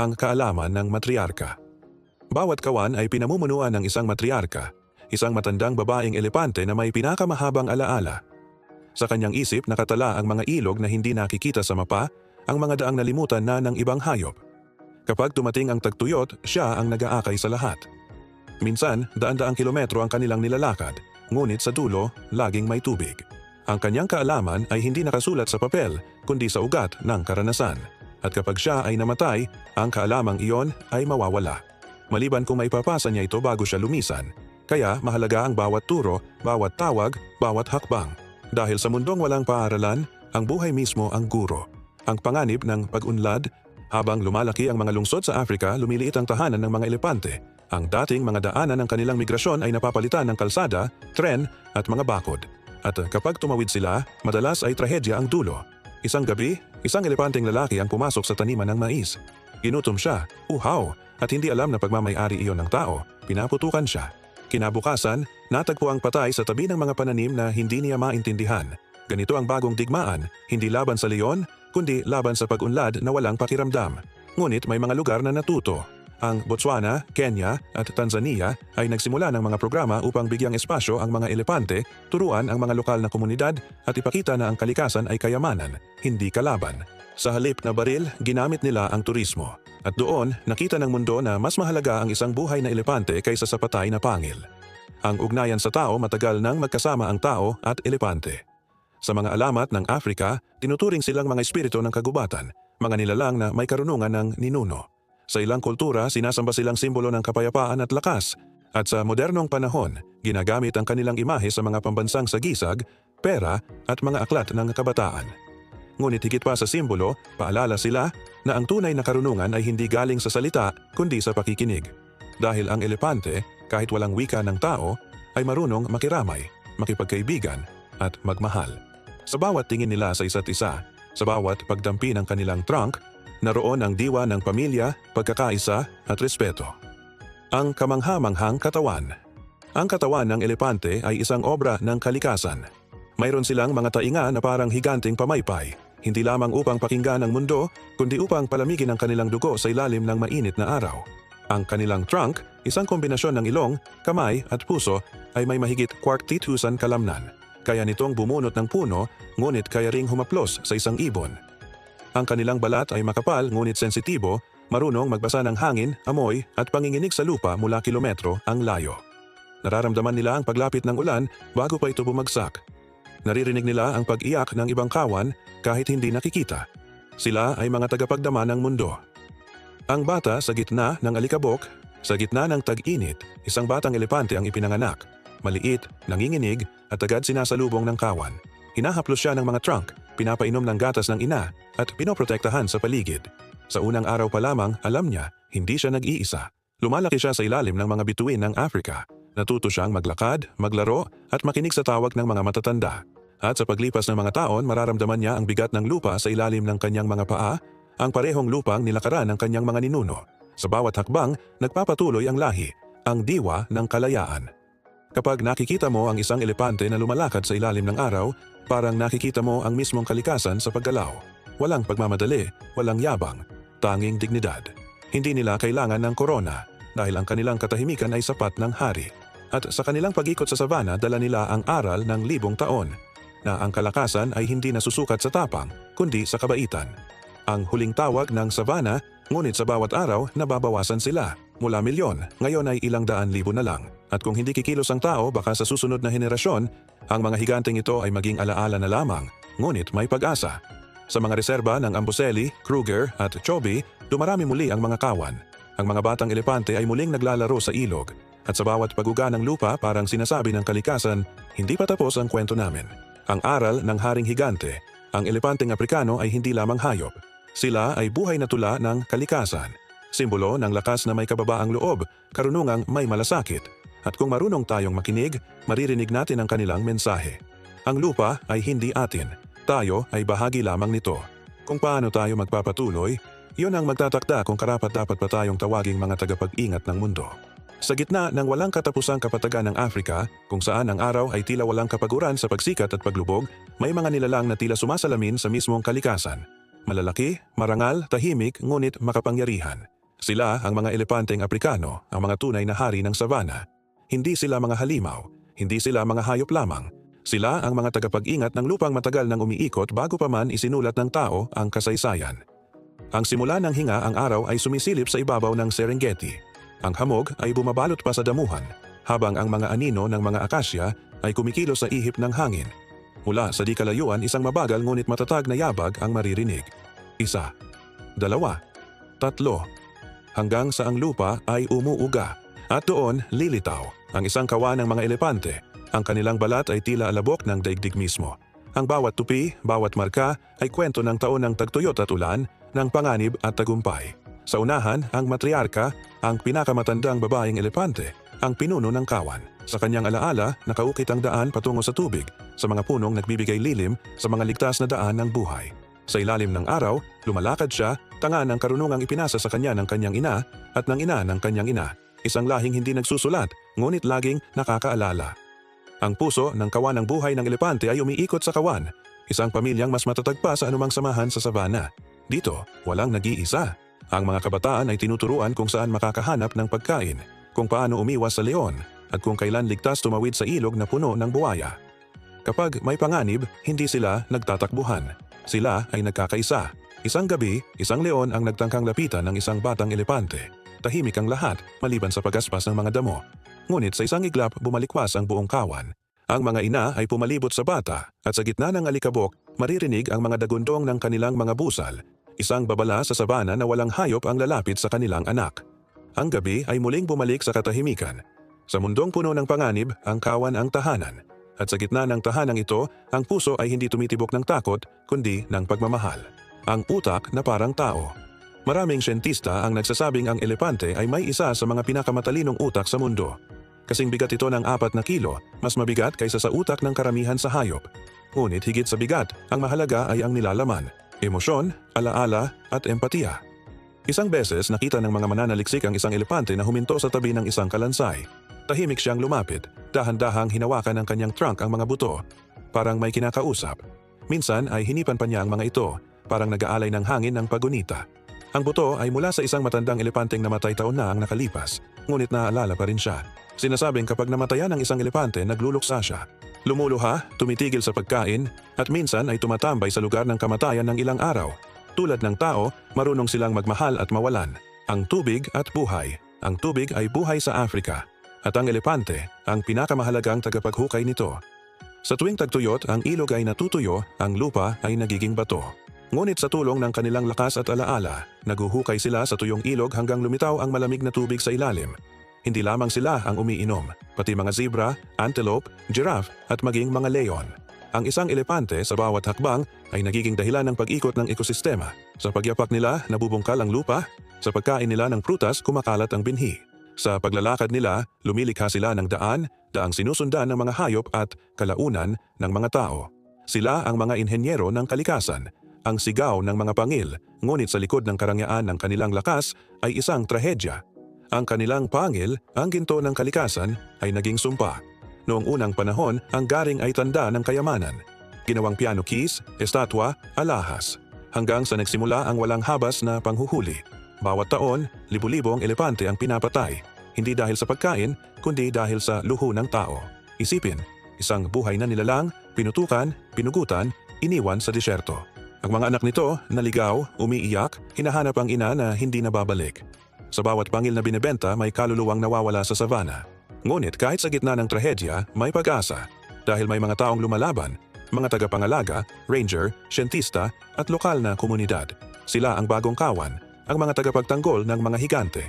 ang kaalaman ng matriarka. Bawat kawan ay pinamumunuan ng isang matriarka, isang matandang babaeng elepante na may pinakamahabang alaala. Sa kanyang isip nakatala ang mga ilog na hindi nakikita sa mapa, ang mga daang nalimutan na ng ibang hayop. Kapag tumating ang tagtuyot, siya ang nag-aakay sa lahat. Minsan, daan-daang kilometro ang kanilang nilalakad, ngunit sa dulo, laging may tubig. Ang kanyang kaalaman ay hindi nakasulat sa papel, kundi sa ugat ng karanasan. At kapag siya ay namatay, ang kaalamang iyon ay mawawala. Maliban kung maipapasa niya ito bago siya lumisan. Kaya mahalaga ang bawat turo, bawat tawag, bawat hakbang. Dahil sa mundong walang paaralan, ang buhay mismo ang guro. Ang panganib ng pag-unlad, habang lumalaki ang mga lungsod sa Africa, lumiliit ang tahanan ng mga elepante. Ang dating mga daanan ng kanilang migrasyon ay napapalitan ng kalsada, tren at mga bakod. At kapag tumawid sila, madalas ay trahedya ang dulo. Isang gabi, isang elepanteng lalaki ang pumasok sa taniman ng mais. Ginutom siya, uhaw, at hindi alam na pagmamayari iyon ng tao. Pinaputukan siya. Kinabukasan, natagpo ang patay sa tabi ng mga pananim na hindi niya maintindihan. Ganito ang bagong digmaan, hindi laban sa leon, kundi laban sa pag-unlad na walang pakiramdam. Ngunit may mga lugar na natuto. Ang Botswana, Kenya at Tanzania ay nagsimula ng mga programa upang bigyang espasyo ang mga elepante, turuan ang mga lokal na komunidad at ipakita na ang kalikasan ay kayamanan, hindi kalaban. Sa halip na baril, ginamit nila ang turismo. At doon, nakita ng mundo na mas mahalaga ang isang buhay na elepante kaysa sa patay na pangil. Ang ugnayan sa tao matagal nang magkasama ang tao at elepante. Sa mga alamat ng Afrika, tinuturing silang mga espiritu ng kagubatan, mga nilalang na may karunungan ng ninuno. Sa ilang kultura, sinasamba silang simbolo ng kapayapaan at lakas, at sa modernong panahon, ginagamit ang kanilang imahe sa mga pambansang sagisag, pera at mga aklat ng kabataan. Ngunit higit pa sa simbolo, paalala sila na ang tunay na karunungan ay hindi galing sa salita kundi sa pakikinig. Dahil ang elepante, kahit walang wika ng tao, ay marunong makiramay, makipagkaibigan at magmahal. Sa bawat tingin nila sa isa't isa, sa bawat pagdampi ng kanilang trunk, naroon ang diwa ng pamilya, pagkakaisa at respeto. Ang kamangha-manghang katawan. Ang katawan ng elepante ay isang obra ng kalikasan. Mayroon silang mga tainga na parang higanting pamaypay, hindi lamang upang pakinggan ang mundo, kundi upang palamigin ang kanilang dugo sa ilalim ng mainit na araw. Ang kanilang trunk, isang kombinasyon ng ilong, kamay at puso, ay may mahigit kwartitusan kalamnan. Kaya nitong bumunot ng puno, ngunit kaya ring humaplos sa isang ibon. Ang kanilang balat ay makapal ngunit sensitibo, marunong magbasa ng hangin, amoy at panginginig sa lupa mula kilometro ang layo. Nararamdaman nila ang paglapit ng ulan bago pa ito bumagsak. Naririnig nila ang pag-iyak ng ibang kawan kahit hindi nakikita. Sila ay mga tagapagdama ng mundo. Ang bata sa gitna ng alikabok, sa gitna ng tag-init, isang batang elepante ang ipinanganak. Maliit, nanginginig at agad sinasalubong ng kawan. Hinahaplos siya ng mga trunk, pinapainom ng gatas ng ina at pinoprotektahan sa paligid. Sa unang araw pa lamang, alam niya, hindi siya nag-iisa. Lumalaki siya sa ilalim ng mga bituin ng Africa. Natuto siyang maglakad, maglaro at makinig sa tawag ng mga matatanda. At sa paglipas ng mga taon, mararamdaman niya ang bigat ng lupa sa ilalim ng kanyang mga paa, ang parehong lupang nilakaran ng kanyang mga ninuno. Sa bawat hakbang, nagpapatuloy ang lahi, ang diwa ng kalayaan. Kapag nakikita mo ang isang elepante na lumalakad sa ilalim ng araw, parang nakikita mo ang mismong kalikasan sa paggalaw. Walang pagmamadali, walang yabang, tanging dignidad. Hindi nila kailangan ng korona dahil ang kanilang katahimikan ay sapat ng hari. At sa kanilang pag-ikot sa savana, dala nila ang aral ng libong taon na ang kalakasan ay hindi nasusukat sa tapang, kundi sa kabaitan. Ang huling tawag ng savana, ngunit sa bawat araw, nababawasan sila. Mula milyon, ngayon ay ilang daan libo na lang. At kung hindi kikilos ang tao, baka sa susunod na henerasyon, ang mga higanteng ito ay maging alaala na lamang, ngunit may pag-asa. Sa mga reserba ng Amboseli, Kruger at Chobe, dumarami muli ang mga kawan. Ang mga batang elepante ay muling naglalaro sa ilog. At sa bawat paguga ng lupa parang sinasabi ng kalikasan, hindi pa tapos ang kwento namin. Ang aral ng haring higante, ang elepanteng Aprikano ay hindi lamang hayop. Sila ay buhay na tula ng kalikasan. Simbolo ng lakas na may kababaang loob, karunungang may malasakit. At kung marunong tayong makinig, maririnig natin ang kanilang mensahe. Ang lupa ay hindi atin. Tayo ay bahagi lamang nito. Kung paano tayo magpapatuloy, iyon ang magtatakda kung karapat dapat pa tayong tawaging mga tagapag-ingat ng mundo. Sa gitna ng walang katapusang kapatagan ng Afrika, kung saan ang araw ay tila walang kapaguran sa pagsikat at paglubog, may mga nilalang na tila sumasalamin sa mismong kalikasan. malalaki, marangal, tahimik, ngunit makapangyarihan. Sila ang mga elepanteng Aprikano, ang mga tunay na hari ng savana. Hindi sila mga halimaw, hindi sila mga hayop lamang. Sila ang mga tagapag-ingat ng lupang matagal nang umiikot bago pa man isinulat ng tao ang kasaysayan. Ang simula ng hinga ang araw ay sumisilip sa ibabaw ng Serengeti. Ang hamog ay bumabalot pa sa damuhan, habang ang mga anino ng mga akasya ay kumikilos sa ihip ng hangin. Mula sa di kalayuan isang mabagal ngunit matatag na yabag ang maririnig. Isa, dalawa, tatlo, hanggang sa ang lupa ay umuuga. At doon lilitaw ang isang kawan ng mga elepante. Ang kanilang balat ay tila alabok ng daigdig mismo. Ang bawat tupi, bawat marka ay kwento ng taon ng tagtuyot at ulan, ng panganib at tagumpay. Sa unahan, ang matriarka, ang pinakamatandang babaeng elepante, ang pinuno ng kawan. Sa kanyang alaala, nakaukit ang daan patungo sa tubig, sa mga punong nagbibigay lilim sa mga ligtas na daan ng buhay. Sa ilalim ng araw, lumalakad siya, tanga ng karunungang ipinasa sa kanya ng kanyang ina at ng ina ng kanyang ina. Isang lahing hindi nagsusulat, ngunit laging nakakaalala. Ang puso ng kawan ng buhay ng elepante ay umiikot sa kawan, isang pamilyang mas matatag pa sa anumang samahan sa sabana. Dito, walang nag-iisa. Ang mga kabataan ay tinuturuan kung saan makakahanap ng pagkain, kung paano umiwas sa leon, at kung kailan ligtas tumawid sa ilog na puno ng buwaya. Kapag may panganib, hindi sila nagtatakbuhan. Sila ay nagkakaisa. Isang gabi, isang leon ang nagtangkang lapitan ng isang batang elepante. Tahimik ang lahat maliban sa pagaspas ng mga damo. Ngunit sa isang iglap bumalikwas ang buong kawan. Ang mga ina ay pumalibot sa bata at sa gitna ng alikabok maririnig ang mga dagundong ng kanilang mga busal. Isang babala sa sabana na walang hayop ang lalapit sa kanilang anak. Ang gabi ay muling bumalik sa katahimikan. Sa mundong puno ng panganib, ang kawan ang tahanan. At sa gitna ng tahanang ito, ang puso ay hindi tumitibok ng takot, kundi ng pagmamahal. Ang utak na parang tao. Maraming siyentista ang nagsasabing ang elepante ay may isa sa mga pinakamatalinong utak sa mundo. Kasing bigat ito ng apat na kilo, mas mabigat kaysa sa utak ng karamihan sa hayop. Ngunit higit sa bigat, ang mahalaga ay ang nilalaman, emosyon, alaala at empatiya. Isang beses nakita ng mga mananaliksik ang isang elepante na huminto sa tabi ng isang kalansay. Tahimik siyang lumapit, dahan-dahang hinawakan ng kanyang trunk ang mga buto. Parang may kinakausap. Minsan ay hinipan pa niya ang mga ito, parang nag-aalay ng hangin ng pagunita. Ang buto ay mula sa isang matandang elepanteng namatay taon na ang nakalipas, ngunit naaalala pa rin siya. Sinasabing kapag namatayan ang isang elepante, nagluluksa siya. Lumuluha, tumitigil sa pagkain, at minsan ay tumatambay sa lugar ng kamatayan ng ilang araw. Tulad ng tao, marunong silang magmahal at mawalan. Ang tubig at buhay. Ang tubig ay buhay sa Afrika. At ang elepante, ang pinakamahalagang tagapaghukay nito. Sa tuwing tagtuyot, ang ilog ay natutuyo, ang lupa ay nagiging bato. Ngunit sa tulong ng kanilang lakas at alaala, naguhukay sila sa tuyong ilog hanggang lumitaw ang malamig na tubig sa ilalim. Hindi lamang sila ang umiinom, pati mga zebra, antelope, giraffe at maging mga leon. Ang isang elepante sa bawat hakbang ay nagiging dahilan ng pag-ikot ng ekosistema. Sa pagyapak nila, nabubungkal ang lupa. Sa pagkain nila ng prutas, kumakalat ang binhi. Sa paglalakad nila, lumilikha sila ng daan, daang sinusundan ng mga hayop at kalaunan ng mga tao. Sila ang mga inhenyero ng kalikasan, ang sigaw ng mga pangil, ngunit sa likod ng karangyaan ng kanilang lakas ay isang trahedya ang kanilang pangil, ang ginto ng kalikasan, ay naging sumpa. Noong unang panahon, ang garing ay tanda ng kayamanan. Ginawang piano keys, estatwa, alahas. Hanggang sa nagsimula ang walang habas na panghuhuli. Bawat taon, libu-libong elepante ang pinapatay. Hindi dahil sa pagkain, kundi dahil sa luho ng tao. Isipin, isang buhay na nilalang, pinutukan, pinugutan, iniwan sa disyerto. Ang mga anak nito, naligaw, umiiyak, hinahanap ang ina na hindi nababalik. Sa bawat pangil na binebenta may kaluluwang nawawala sa savana. Ngunit kahit sa gitna ng trahedya, may pag-asa. Dahil may mga taong lumalaban, mga tagapangalaga, ranger, siyentista at lokal na komunidad. Sila ang bagong kawan, ang mga tagapagtanggol ng mga higante.